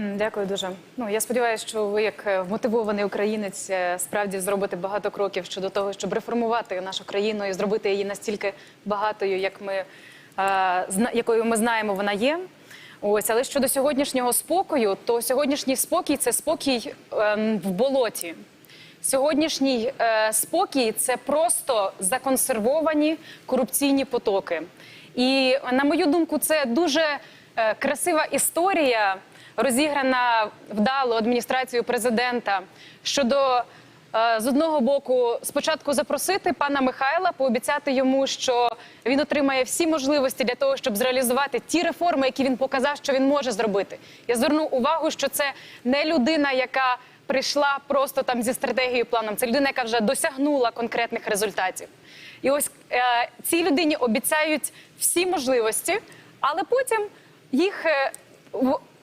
Дякую дуже. Ну я сподіваюся, що ви, як е, вмотивований українець, е, справді зробите багато кроків щодо того, щоб реформувати нашу країну і зробити її настільки багатою, як ми е, якою ми знаємо, вона є. Ось, але щодо сьогоднішнього спокою, то сьогоднішній спокій це спокій ем, в болоті. Сьогоднішній е, спокій це просто законсервовані корупційні потоки. І на мою думку, це дуже е, красива історія, розіграна вдало адміністрацією президента щодо е, з одного боку спочатку запросити пана Михайла, пообіцяти йому, що він отримає всі можливості для того, щоб зреалізувати ті реформи, які він показав, що він може зробити. Я зверну увагу, що це не людина, яка прийшла просто там зі стратегією планом. Це людина, яка вже досягнула конкретних результатів. І ось е, цій людині обіцяють всі можливості, але потім їх е,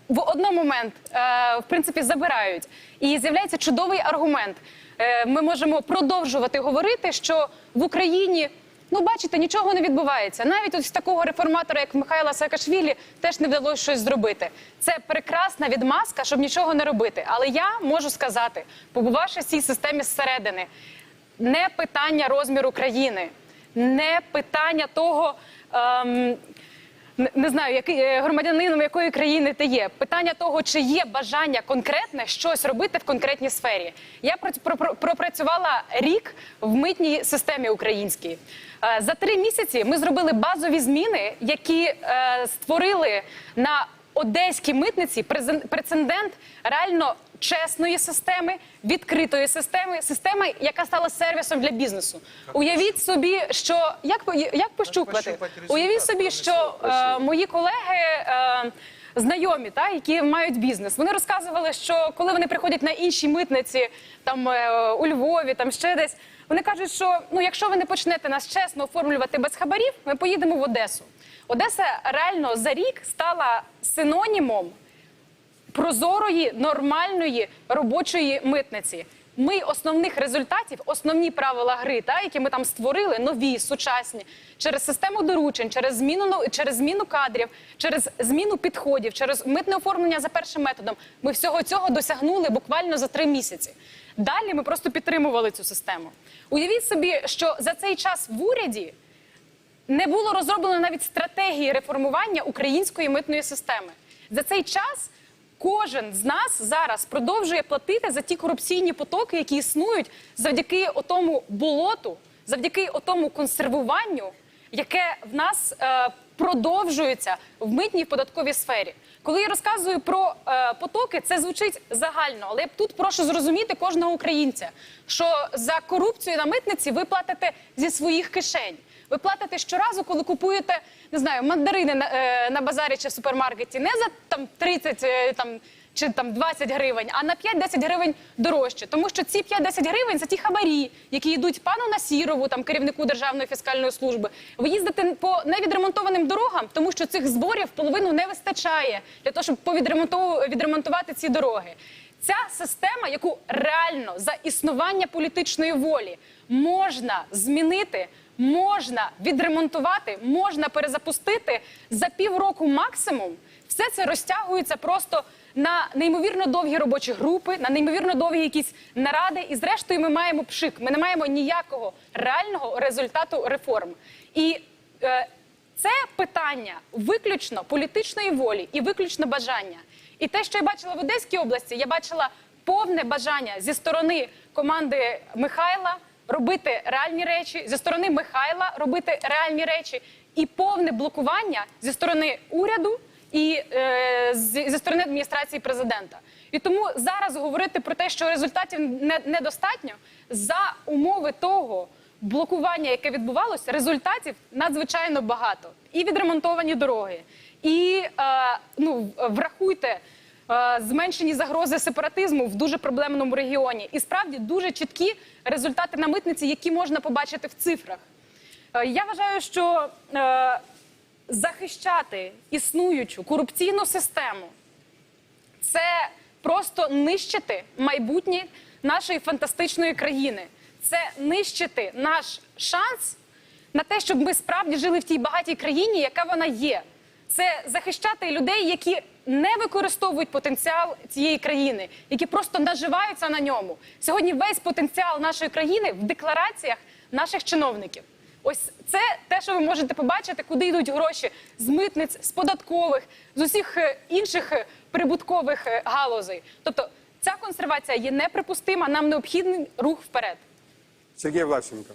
в, один момент е, в принципі забирають. І з'являється чудовий аргумент. Е, ми можемо продовжувати говорити, що в Україні. Ну, бачите, нічого не відбувається. Навіть ось такого реформатора, як Михайла Саакашвілі, теж не вдалося щось зробити. Це прекрасна відмазка, щоб нічого не робити. Але я можу сказати, побувавши в цій системі зсередини, не питання розміру країни, не питання того. Ем, не- знаю, який е, громадянином якої країни ти є. Питання того, чи є бажання конкретне щось робити в конкретній сфері. Я пра- про- про- пропрацювала рік в митній системі українській. Е, За три місяці ми зробили базові зміни, які е, створили на одеській митниці прецедент реально чесної системи, відкритої системи, системи, яка стала сервісом для бізнесу. Уявіть собі, що як як пощупати? пощупати Уявіть собі, що е, мої колеги. Е, Знайомі, та які мають бізнес, вони розказували, що коли вони приходять на інші митниці, там е, у Львові, там ще десь, вони кажуть, що ну, якщо ви не почнете нас чесно оформлювати без хабарів, ми поїдемо в Одесу. Одеса реально за рік стала синонімом прозорої, нормальної робочої митниці. Ми основних результатів, основні правила гри, та які ми там створили, нові, сучасні, через систему доручень, через зміну ну, через зміну кадрів, через зміну підходів, через митне оформлення за першим методом. Ми всього цього досягнули буквально за три місяці. Далі ми просто підтримували цю систему. Уявіть собі, що за цей час в уряді не було розроблено навіть стратегії реформування української митної системи. За цей час кожен з нас зараз продовжує платити за ті корупційні потоки, які існують завдяки отому болоту, завдяки отому консервуванню, яке в нас е, продовжується в митній податковій сфері. Коли я розказую про е, потоки, це звучить загально, але я тут прошу зрозуміти кожного українця, що за корупцію на митниці ви платите зі своїх кишень. Ви платите щоразу, коли купуєте не знаю, мандарини на, е, на базарі чи в супермаркеті, не за там 30 е, там, чи там 20 гривень, а на 5-10 гривень дорожче. Тому що ці 5-10 гривень за ті хабарі, які йдуть пану Насірову, там керівнику Державної фіскальної служби. Ви їздите по невідремонтованим дорогам, тому що цих зборів половину не вистачає для того, щоб відремонтувати ці дороги. Ця система, яку реально за існування політичної волі можна змінити, можна відремонтувати, можна перезапустити за півроку максимум. Все це розтягується просто на неймовірно довгі робочі групи, на неймовірно довгі якісь наради. І зрештою, ми маємо пшик. Ми не маємо ніякого реального результату реформ. І е, це питання виключно політичної волі і виключно бажання. І те, що я бачила в Одеській області, я бачила повне бажання зі сторони команди Михайла робити реальні речі, зі сторони Михайла робити реальні речі, і повне блокування зі сторони уряду і е, з- зі сторони адміністрації президента. І тому зараз говорити про те, що результатів не- недостатньо за умови того блокування, яке відбувалося, результатів надзвичайно багато. І відремонтовані дороги, і е, ну врахуйте. Е, Зменшені загрози сепаратизму в дуже проблемному регіоні, і справді дуже чіткі результати на митниці, які можна побачити в цифрах. Е, Я вважаю, що е, захищати існуючу корупційну систему це просто нищити майбутнє нашої фантастичної країни. Це нищити наш шанс на те, щоб ми справді жили в тій багатій країні, яка вона є. Це захищати людей, які не використовують потенціал цієї країни, які просто наживаються на ньому. Сьогодні весь потенціал нашої країни в деклараціях наших чиновників. Ось це те, що ви можете побачити, куди йдуть гроші з митниць, з податкових, з усіх е, інших е, прибуткових е, галузей. Тобто ця консервація є неприпустима. Нам необхідний рух вперед. Сергій Влащенко.